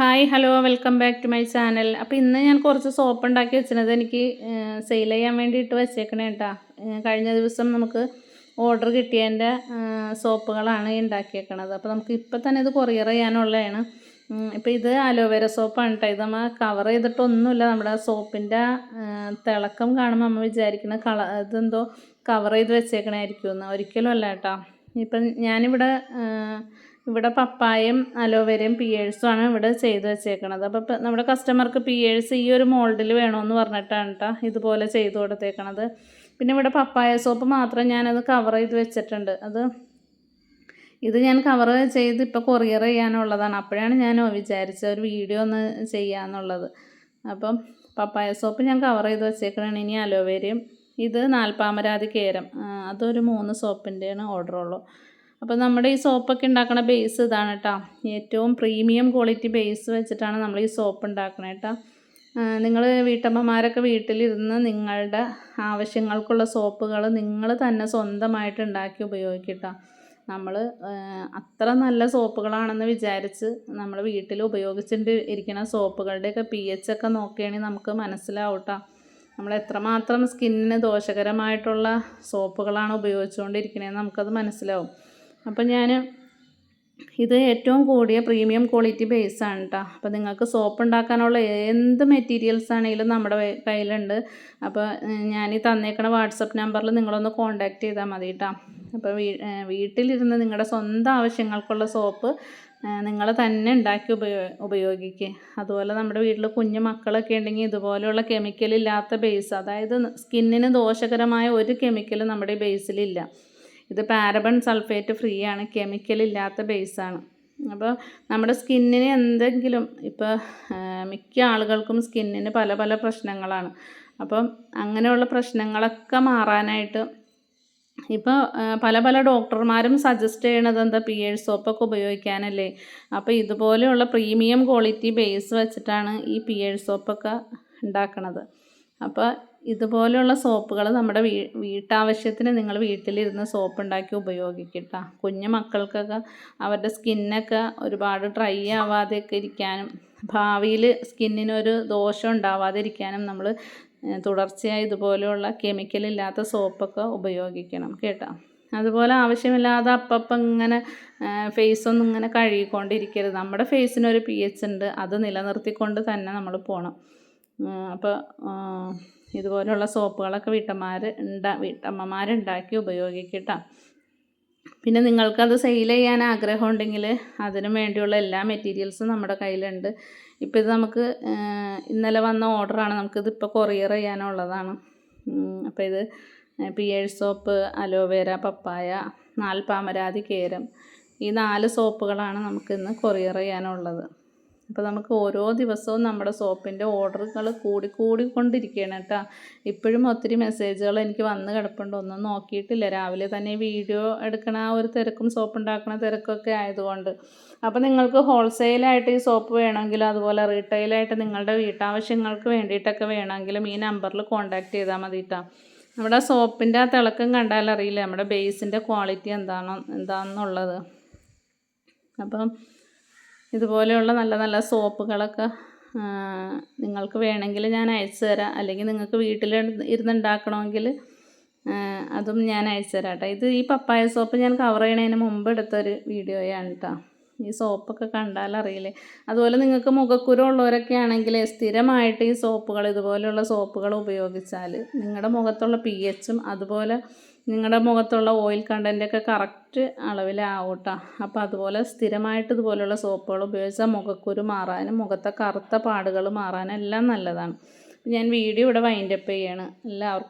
Hi hello welcome back to my channel. അപ്പോൾ ഇന്ന് ഞാൻ കുറച്ച് സോപ്പ് ഉണ്ടാക്കി വെച്ചിരുന്നത് എനിക്ക് സെയിൽ ചെയ്യാൻ വേണ്ടിയിട്ട് വെച്ചേക്കണേ കേട്ടാ കഴിഞ്ഞ ദിവസം നമുക്ക് ഓർഡർ കിട്ടിയതിന്റെ സോപ്പുകളാണ് ഉണ്ടാക്കിയേക്കണത്. അപ്പോൾ നമുക്ക് ഇപ്പോൾ തന്നെ ഇത് കൊറിയർ ചെയ്യാനുള്ളതാണ്. ഇപ്പോൾ ഇത് അലോവേര സോപ്പാണ് കേട്ടോ ഇത് നമ്മൾ കവർ ചെയ്തിട്ടൊന്നുമില്ല നമ്മുടെ സോപ്പിന്റെ തിളക്കം കാണുമ്പോൾ നമ്മൾ വിചാരിക്കുന്ന കള ഇതെന്തോ കവർ ചെയ്ത് വെച്ചേക്കണായിരിക്കും എന്ന് ഒരിക്കലും അല്ല കേട്ടോ ഇപ്പം ഞാനിവിടെ ഇവിടെ പപ്പായയും അലോവേരയും പിയേഴ്സുമാണ് ഇവിടെ ചെയ്ത് വെച്ചേക്കണത്. അപ്പോൾ നമ്മുടെ കസ്റ്റമർക്ക് പിയേഴ്സ് ഈ ഒരു മോൾഡിൽ വേണമെന്ന് പറഞ്ഞിട്ടാണ് കേട്ടോ ഇതുപോലെ ചെയ്ത് കൊടുത്തേക്കണത്. പിന്നെ ഇവിടെ പപ്പായ സോപ്പ് മാത്രം ഞാനത് കവർ ചെയ്ത് വെച്ചിട്ടുണ്ട്. അത് ഇത് ഞാൻ കവർ ചെയ്ത് ഇപ്പോൾ കൊറിയർ ചെയ്യാനുള്ളതാണ്. അപ്പോഴാണ് ഞാൻ വിചാരിച്ചത് ഒരു വീഡിയോ ഒന്ന് ചെയ്യാമെന്നുള്ളത് അപ്പം പപ്പായ സോപ്പ് ഞാൻ കവർ ചെയ്ത് വെച്ചേക്കണാണ് ഇനി അലോവേരയും ഇത് നാൽപ്പാമരാതി കേരം അതൊരു മൂന്ന് സോപ്പിന്റെയാണ് ഓർഡറുള്ളൂ അപ്പോൾ നമ്മുടെ ഈ സോപ്പൊക്കെ ഉണ്ടാക്കുന്ന ബേസ് ഇതാണ് കേട്ടോ ഏറ്റവും പ്രീമിയം ക്വാളിറ്റി ബേസ് വെച്ചിട്ടാണ് നമ്മൾ ഈ സോപ്പ് ഉണ്ടാക്കുന്നത് കേട്ടോ നിങ്ങൾ വീട്ടമ്മമാരൊക്കെ വീട്ടിലിരുന്ന് നിങ്ങളുടെ ആവശ്യങ്ങൾക്കുള്ള സോപ്പുകൾ നിങ്ങൾ തന്നെ സ്വന്തമായിട്ട് ഉണ്ടാക്കി ഉപയോഗിക്കട്ടോ നമ്മൾ അത്ര നല്ല സോപ്പുകളാണെന്ന് വിചാരിച്ച് നമ്മൾ വീട്ടിൽ ഉപയോഗിച്ചിട്ട് ഇരിക്കുന്ന സോപ്പുകളുടെയൊക്കെ പി എച്ച് ഒക്കെ നോക്കുകയാണെങ്കിൽ നമുക്ക് മനസ്സിലാവട്ടോ നമ്മൾ എത്രമാത്രം സ്കിന്നിന് ദോഷകരമായിട്ടുള്ള സോപ്പുകളാണ് ഉപയോഗിച്ചുകൊണ്ടിരിക്കണതെന്ന് നമുക്കത് മനസ്സിലാവും. അപ്പം ഞാൻ ഇത് ഏറ്റവും കൂടിയ പ്രീമിയം ക്വാളിറ്റി ബേസ് ആണ് കേട്ടോ അപ്പോൾ നിങ്ങൾക്ക് സോപ്പ് ഉണ്ടാക്കാനുള്ള എന്ത് മെറ്റീരിയൽസ് ആണെങ്കിലും നമ്മുടെ കയ്യിലുണ്ട്. അപ്പോൾ ഞാൻ ഈ തന്നേക്കണ വാട്സപ്പ് നമ്പറിൽ നിങ്ങളൊന്ന് കോൺടാക്റ്റ് ചെയ്താൽ മതി കേട്ടോ അപ്പോൾ വീട്ടിലിരുന്ന് നിങ്ങളുടെ സ്വന്തം ആവശ്യങ്ങൾക്കുള്ള സോപ്പ് നിങ്ങൾ തന്നെ ഉണ്ടാക്കി ഉപയോ ഉപയോഗിക്കുക അതുപോലെ നമ്മുടെ വീട്ടിൽ കുഞ്ഞു മക്കളൊക്കെ ഉണ്ടെങ്കിൽ ഇതുപോലെയുള്ള കെമിക്കൽ ഇല്ലാത്ത ബേസ് അതായത് സ്കിന്നിന് ദോഷകരമായ ഒരു കെമിക്കലും നമ്മുടെ ബേസിലില്ല ഇത് പാരബൺ സൾഫേറ്റ് ഫ്രീ ആണ് കെമിക്കൽ ഇല്ലാത്ത ബേസാണ് അപ്പോൾ നമ്മുടെ സ്കിന്നിന് എന്തെങ്കിലും ഇപ്പോൾ മിക്ക ആളുകൾക്കും സ്കിന്നിന് പല പല പ്രശ്നങ്ങളാണ്. അപ്പം അങ്ങനെയുള്ള പ്രശ്നങ്ങളൊക്കെ മാറാനായിട്ട് ഇപ്പോൾ പല പല ഡോക്ടർമാരും സജസ്റ്റ് ചെയ്യണത് എന്താ പി എഴ് സോപ്പൊക്കെ ഉപയോഗിക്കാനല്ലേ? അപ്പോൾ ഇതുപോലെയുള്ള പ്രീമിയം ക്വാളിറ്റി ബേസ് വെച്ചിട്ടാണ് ഈ പി എഴ് സോപ്പൊക്കെ ഉണ്ടാക്കണത്. അപ്പോൾ ഇതുപോലെയുള്ള സോപ്പുകൾ നമ്മുടെ വീ വീട്ടാവശ്യത്തിന് നിങ്ങൾ വീട്ടിലിരുന്ന് സോപ്പ് ഉണ്ടാക്കി ഉപയോഗിക്കട്ട. കുഞ്ഞു മക്കൾക്കൊക്കെ അവരുടെ സ്കിന്നൊക്കെ ഒരുപാട് ഡ്രൈ ആവാതെയൊക്കെ ഇരിക്കാനും ഭാവിയിൽ സ്കിന്നിനൊരു ദോഷം ഉണ്ടാവാതിരിക്കാനും നമ്മൾ തുടർച്ചയായി ഇതുപോലെയുള്ള കെമിക്കൽ ഇല്ലാത്ത സോപ്പൊക്കെ ഉപയോഗിക്കണം കേട്ടോ. അതുപോലെ ആവശ്യമില്ലാതെ അപ്പം ഇങ്ങനെ ഫേസൊന്നും ഇങ്ങനെ കഴുകിക്കൊണ്ടിരിക്കരുത്. നമ്മുടെ ഫേസിനൊരു പി എച്ച് ഉണ്ട് അത് നിലനിർത്തിക്കൊണ്ട് തന്നെ നമ്മൾ പോകണം അപ്പോൾ ഇതുപോലുള്ള സോപ്പുകളൊക്കെ വീട്ടമ്മമാർ ഉണ്ടാ വീട്ടമ്മമാരുണ്ടാക്കി ഉപയോഗിക്കട്ടോ. പിന്നെ നിങ്ങൾക്കത് സെയിൽ ചെയ്യാൻ ആഗ്രഹം ഉണ്ടെങ്കിൽ അതിനു വേണ്ടിയുള്ള എല്ലാ മെറ്റീരിയൽസും നമ്മുടെ കയ്യിലുണ്ട്. ഇപ്പോൾ ഇത് നമുക്ക് ഇന്നലെ വന്ന ഓർഡറാണ് നമുക്കിത് ഇപ്പോൾ കൊറിയർ ചെയ്യാനുള്ളതാണ്. അപ്പോൾ ഇത് Pears soap aloe vera papaya നാൽപ്പാമരാതി കേരം ഈ നാല് സോപ്പുകളാണ് നമുക്കിന്ന് കൊറിയർ ചെയ്യാനുള്ളത്. അപ്പോൾ നമുക്ക് ഓരോ ദിവസവും നമ്മുടെ സോപ്പിന്റെ ഓർഡറുകൾ കൂടി കൂടിക്കൊണ്ടിരിക്കുകയാണ് കേട്ടോ. ഇപ്പോഴും ഒത്തിരി മെസ്സേജുകൾ എനിക്ക് വന്ന് കിടപ്പുണ്ട്. ഒന്നും നോക്കിയിട്ടില്ല. രാവിലെ തന്നെ വീഡിയോ എടുക്കണ ആ ഒരു തിരക്കും സോപ്പ് ഉണ്ടാക്കുന്ന തിരക്കൊക്കെ ആയതുകൊണ്ട്. അപ്പോൾ നിങ്ങൾക്ക് ഹോൾസെയിലായിട്ട് ഈ സോപ്പ് വേണമെങ്കിലും അതുപോലെ റീറ്റെയിലായിട്ട് നിങ്ങളുടെ വീട്ടാവശ്യങ്ങൾക്ക് വേണ്ടിയിട്ടൊക്കെ വേണമെങ്കിലും ഈ നമ്പറിൽ കോൺടാക്ട് ചെയ്താൽ മതി കേട്ടോ. നമ്മുടെ സോപ്പിന്റെ ആ തിളക്കം കണ്ടാൽ അറിയില്ല? നമ്മുടെ ബേസിന്റെ ക്വാളിറ്റി എന്താണോ എന്താണെന്നുള്ളത് അപ്പം ഇതുപോലെയുള്ള നല്ല നല്ല സോപ്പുകളൊക്കെ നിങ്ങൾക്ക് വേണമെങ്കിൽ ഞാൻ അയച്ചു തരാം. അല്ലെങ്കിൽ നിങ്ങൾക്ക് വീട്ടിൽ ഇരുന്നുണ്ടാക്കണമെങ്കിൽ അതും ഞാൻ അയച്ചു തരാം കേട്ടോ ഇത് ഈ പപ്പായ സോപ്പ് ഞാൻ കവർ ചെയ്യണതിന് മുമ്പ് എടുത്തൊരു വീഡിയോയാണ് കേട്ടോ ഈ സോപ്പൊക്കെ കണ്ടാൽ അറിയില്ലേ അതുപോലെ നിങ്ങൾക്ക് മുഖക്കുരു ഉള്ളവരൊക്കെ ആണെങ്കിൽ സ്ഥിരമായിട്ട് ഈ സോപ്പുകൾ ഇതുപോലെയുള്ള സോപ്പുകൾ ഉപയോഗിച്ചാൽ നിങ്ങളുടെ മുഖത്തുള്ള പി എച്ചും അതുപോലെ നിങ്ങളുടെ മുഖത്തുള്ള ഓയിൽ കണ്ടന്റൊക്കെ കറക്റ്റ് അളവിലാവും കേട്ടോ അപ്പോൾ അതുപോലെ സ്ഥിരമായിട്ട് ഇതുപോലെയുള്ള സോപ്പുകൾ ഉപയോഗിച്ചാൽ മുഖക്കുരു മാറാനും മുഖത്തെ കറുത്ത പാടുകൾ മാറാനും എല്ലാം നല്ലതാണ്. ഞാൻ വീഡിയോ ഇവിടെ വൈൻഡപ്പ് ചെയ്യാണ്. എല്ലാവർക്കും